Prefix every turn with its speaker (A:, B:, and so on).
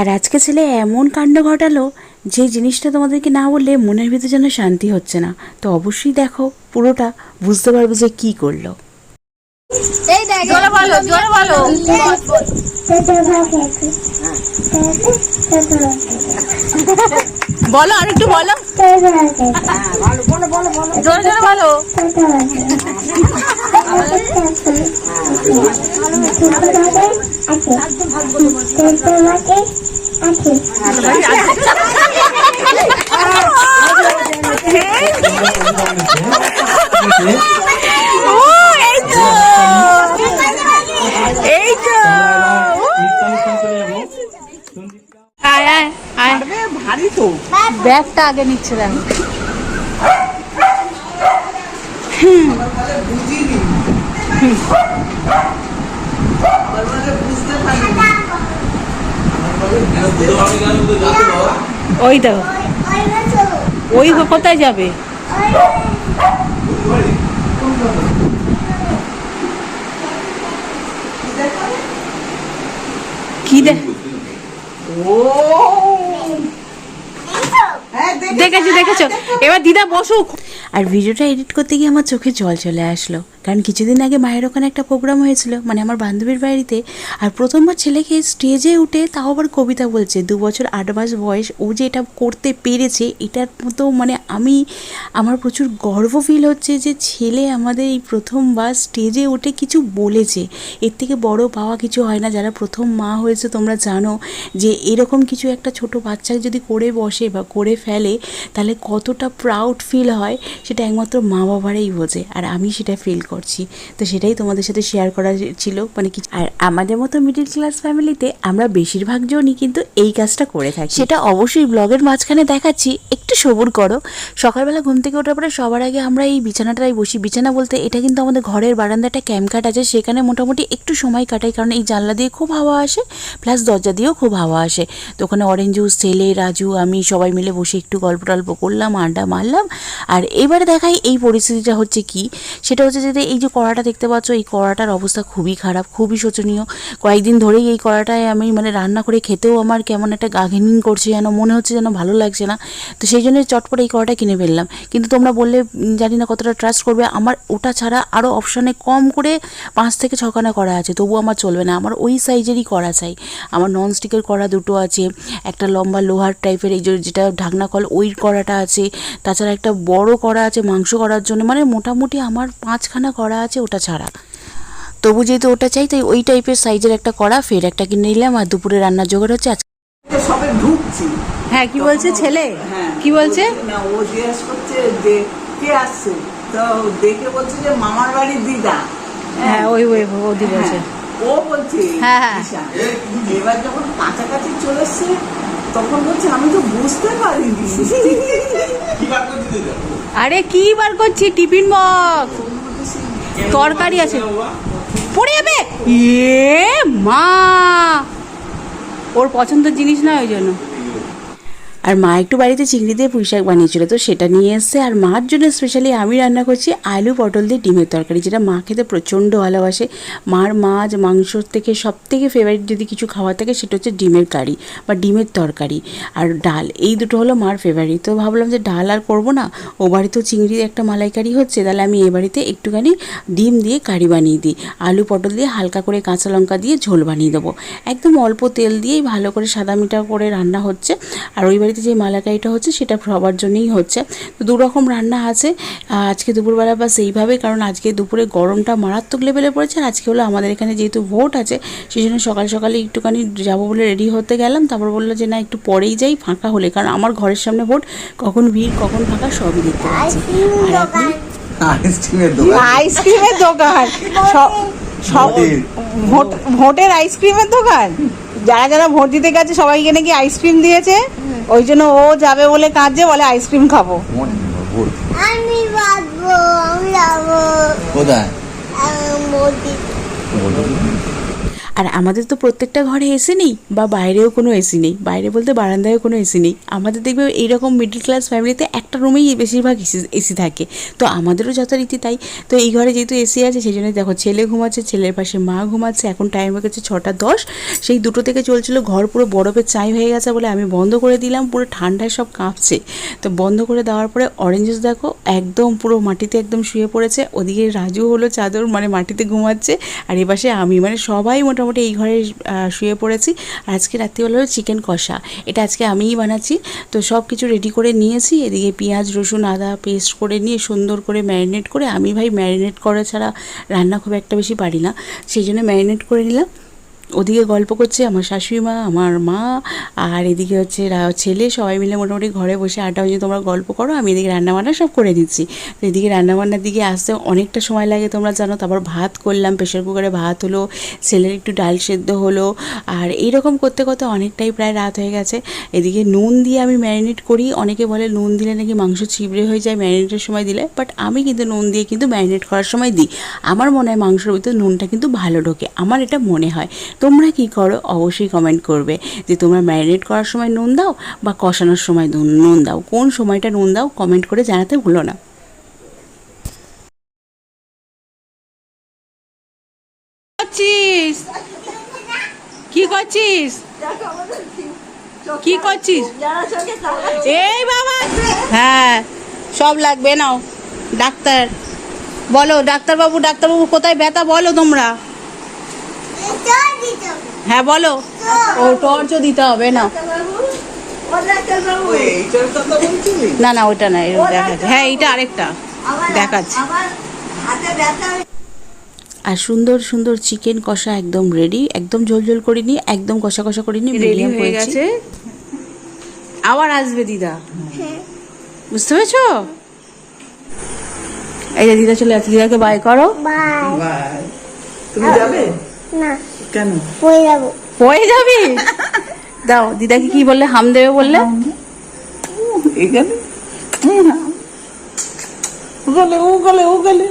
A: আর আজকে ছেলে এমন কাণ্ড ঘটালো যে জিনিসটা তোমাদেরকে না বললে মনের ভিতরে যেন শান্তি হচ্ছে না। তো অবশ্যই দেখো পুরোটা বুঝতে পারবে যে কি করল।
B: এই দেখ জোরে বলো জোরে বলো। বলো আর একটু বলো। জোরে জোরে বলো। ও
C: ভারী তো
B: ব্যাগটা আগে নিচ্ছে দেখো।
C: পারিনি
B: ওই দেখো ওই কোথায় যাবে? কি দেখেছি, দেখেছ? এবার দিদা বসুক।
A: আর ভিডিওটা এডিট করতে গিয়ে আমার চোখে জল চলে আসলো। কারণ কিছুদিন আগে মায়ের ওখানে একটা প্রোগ্রাম হয়েছিল মানে আমার বান্ধবীর বাড়িতে, আর প্রথমবার ছেলেকে স্টেজে উঠে তাও আবার কবিতা বলছে, দু বছর আট মাস বয়স, ও যে এটা করতে পেরেছে, এটার মতো মানে আমি, আমার প্রচুর গর্ব ফিল হচ্ছে যে ছেলে আমাদের এই প্রথমবার স্টেজে উঠে কিছু বলেছে। এর থেকে বড় পাওয়া কিছু হয় না, যারা প্রথম মা হয়েছে তোমরা জানো যে এরকম কিছু একটা ছোট বাচ্চা যদি করে বসে বা করে ফেলে, তাহলে কতটা প্রাউড ফিল হয়, সেটা একমাত্র মা বাবারাই বোঝে, আর আমি সেটা ফিল করছি। তো সেটাই তোমাদের সাথে শেয়ার করা ছিল। মানে কি আর আমাদের মতো মিডিল ক্লাস ফ্যামিলিতে আমরা বেশিরভাগ জনই কিন্তু এই কাজটা করে থাকি। সেটা অবশ্যই ব্লগের মাঝখানে দেখাচ্ছি। একটু সবুর করো। সকালবেলা ঘুম থেকে ওঠার পরে সবার আগে আমরা এই বিছানাটাই বসি। বিছানা বলতে এটা কিন্তু আমাদের ঘরের বারান্দাটা ক্যাম্পকাট আছে, সেখানে মোটামুটি একটু সময় কাটাই, কারণ এই জানলা দিয়ে খুব হাওয়া আসে প্লাস দরজা দিয়েও খুব হাওয়া আসে। তো ওখানে অরেঞ্জ জুস ছেলে, রাজু, আমি সবাই মিলে বসে একটু গল্প টল্প করলাম, আড্ডা মারলাম। আর এবারে দেখাই এই পরিস্থিতিটা হচ্ছে কি? সেটা হচ্ছে যে এই যে কড়াটা দেখতে পাচ্ছ, এই কড়াটার অবস্থা খুবই খারাপ, খুবই শোচনীয়। কয়েকদিন ধরেই এই কড়াটায় আমি মানে রান্না করে খেতেও আমার কেমন একটা গাঘিনিং করছে যেন, মনে হচ্ছে যেন ভালো লাগছে না। তো সেই জন্য চটপট এই কড়াটা কিনে ফেললাম। কিন্তু তোমরা বললে জানি না কতটা ট্রাস্ট করবে। আমার ওটা ছাড়া আরও অপশানে কম করে পাঁচ থেকে ছখানা করা আছে তবু আমার চলবে না। আমার ওই সাইজেরই করা চাই। আমার ননস্টিকের কড়া দুটো আছে, একটা লম্বা লোহার টাইপের এই যেটা ঢাকনা কল, ওই কড়াটা আছে। তাছাড়া একটা বড় কড়া আছে, মাংস করার জন্য। মানে মোটামুটি আমার পাঁচখানা কড়া আছে ওটা ছাড়া। তবু যেহেতু ওটা চাই, তাই ওই টাইপের সাইজের একটা কড়া, ফের একটা কিনে নিলাম। আর দুপুরে রান্নার জোগাড় হচ্ছে
C: সবে ঢুকছি।
B: হ্যাঁ কি বলছে ছেলে?
C: হ্যাঁ
B: কি বলছে?
C: না ও জিজ্ঞেস করছে যে কে আসছে? তো দেখে বলছে যে মামার বাড়ির দিদা।
B: হ্যাঁ ওই ওই ওদি বলছে।
C: হ্যাঁ, ও বলছে
B: হ্যাঁ, হ্যাঁ।
C: এবার যখন কাছাকাছি চলে এসছে তখন বলছে আমি তো বুঝতে পারিনি।
B: আরে কি বার করছি? Tiffin box. তরকারি আছে। পড়ে যাবে? এ মা! ওর পছন্দের জিনিস নয় ওই জন্য।
A: আর মা একটু বাড়িতে চিংড়ি দিয়ে পুঁই শাক বানিয়েছিল, তো সেটা নিয়ে এসছে আর মার জন্য স্পেশালি আমি রান্না করছি আলু পটল দিয়ে ডিমের তরকারি, যেটা মা খেতে প্রচণ্ড ভালোবাসে। মার মাছ মাংসর থেকে সব থেকে ফেভারিট যদি কিছু খাওয়া থাকে সেটা হচ্ছে ডিমের কারি বা ডিমের তরকারি। আর ডাল, এই দুটো হলো মার ফেভারিট তো ভাবলাম যে ডাল আর করব না, ও বাড়িতেও চিংড়ি একটা মালাইকারি হচ্ছে, তাহলে আমি এ বাড়িতে একটুখানি ডিম দিয়ে কারি বানিয়ে দিই। আলু পটল দিয়ে হালকা করে কাঁচা লঙ্কা দিয়ে ঝোল বানিয়ে দেবো। একদম অল্প তেল দিয়েই ভালো করে সাদা মিটা করে রান্না হচ্ছে। আর ওই বাড়িতে যে মালাকারিটা হচ্ছে সেটা সবার জন্যই হচ্ছে। তো দু রকম রান্না আছে। আজকে দুপুরবেলা বা সেইভাবে কারণ আজকে দুপুরে গরমটা মারাত্মক লেভেলে পড়েছে আর আজকে হলো আমাদের এখানে যেহেতু ভোট আছে সেই জন্য সকাল সকালে একটুখানি যাব বলে রেডি হতে গেলাম। তারপর বলল যে না একটু পরেই যাই ফাঁকা হলে। কারণ আমার ঘরের সামনে ভোট কখন ভিড় কখন ফাঁকা সবই দেখতে পাচ্ছি। আর এখন
D: আইসক্রিমের দোকান?
B: আইসক্রিমের দোকান। সব সব ভোট ভোটের আইসক্রিমের দোকান? যারা যারা ভোট দিতে গেছে সবাইকে নাকি আইসক্রিম দিয়েছে। ওই জন্য ও যাবে বলে কাঁদছে বলে আইসক্রিম খাব।
E: আমি বাঁচবো আমি যাব।
D: কোথায়?
A: আর আমাদের তো প্রত্যেকটা ঘরে এসি নেই বা বাইরেও কোনো এসি নেই। বাইরে বলতে বারান্দায়ও কোনো এসি নেই। আমাদের দেখবে এইরকম মিডল ক্লাস ফ্যামিলিতে একটা রুমেই বেশিরভাগ এসি এসি থাকে। তো আমাদেরও যথারীতি তাই। তো এই ঘরে যেহেতু এসি আছে, সেই জন্য দেখো ছেলে ঘুমাচ্ছে, ছেলের পাশে মা ঘুমাচ্ছে, এখন টাইম হয়ে গেছে ছটা দশ। সেই দুটো থেকে চলছিল ঘর পুরো বরফের চাই হয়ে গেছে বলে আমি বন্ধ করে দিলাম, পুরো ঠান্ডায় সব কাঁপছে। তো বন্ধ করে দেওয়ার পরে অরেঞ্জেস দেখো একদম পুরো মাটিতে একদম শুয়ে পড়েছে। ওদিকে রাজু হলো চাদর মানে মাটিতে ঘুমাচ্ছে। আর এপাশে আমি মানে সবাই মোটামুটি এই ঘরে শুয়ে পড়েছি। আর আজকে রাত্রিবেলা হলো চিকেন কষা। এটা আজকে আমিই বানাচ্ছি। তো সব কিছু রেডি করে নিয়েছি। এদিকে পেঁয়াজ, রসুন, আদা পেস্ট করে নিয়ে সুন্দর করে ম্যারিনেট করে, আমি ভাই ম্যারিনেট করা ছাড়া রান্না খুব একটা বেশি পারি না। সেই জন্য ম্যারিনেট করে নিলাম। ওদিকে গল্প করছে আমার শাশুড়ি মা আমার মা, আর এদিকে হচ্ছে ছেলে সবাই মিলে মোটামুটি ঘরে বসে আড্ডা হয়ে তোমরা গল্প করো, আমি এদিকে রান্নাবান্না সব করে দিচ্ছি তো এদিকে রান্নাবান্নার দিকে আসতে অনেকটা সময় লাগে তোমরা জানো, তারপর ভাত করলাম, প্রেশার কুকারে ভাত হলো, ছেলের একটু ডাল সেদ্ধ হলো, আর এইরকম করতে করতে অনেকটাই প্রায় রাত হয়ে গেছে। এদিকে নুন দিয়ে আমি ম্যারিনেট করি, অনেকে বলে নুন দিলে নাকি মাংস ছিবড়ে হয়ে যায় ম্যারিনেটের সময় দিলে, বাট আমি কিন্তু নুন দিয়ে কিন্তু ম্যারিনেট করার সময় দিই। আমার মনে হয় মাংসের ভিতরে নুনটা কিন্তু ভালো ঢোকে, আমার এটা মনে হয়। তোমরা কি করো? অবশ্যই কমেন্ট করবে যে তোমরা ম্যারিনেট করার সময় নুন দাও বা কষানোর সময় নুন- দাও। কোন সময়টা নুন দাও কমেন্ট করে জানাতে ভুলো না।
B: করছিস? কি করছিস? কি করছিস? এই বাবা! হ্যাঁ সব লাগবে নাও। ডাক্তার, বলো ডাক্তারবাবু ডাক্তারবাবু কোথায়? ব্যথা বলো তোমরা। হ্যাঁ বলো। ও টর্চও দিতে হবে না। না না ওটা না এরকম দেখাচ্ছে। হ্যাঁ এইটা আরেকটা। দেখাচ্ছে।
A: আর সুন্দর সুন্দর চিকেন কষা একদম রেডি একদম ঝোল ঝোল করিনি একদম কষা কষা করিনি মিডিয়াম
B: হয়ে গেছে। আবার আসবে দিদা। বুঝতে পেরেছ? এই যে দিদা চলে যাচ্ছে দিদাকে বাই করো।
E: বাই
C: বাই তুমি যাবে?
E: না।
C: কেন?
E: পড়ে যাব।
B: হয়ে যাবি? দাও দিদাকে কি বললে? হাম দেবে বললে?
C: এখানে? ও গলে ও গলে ও গলে।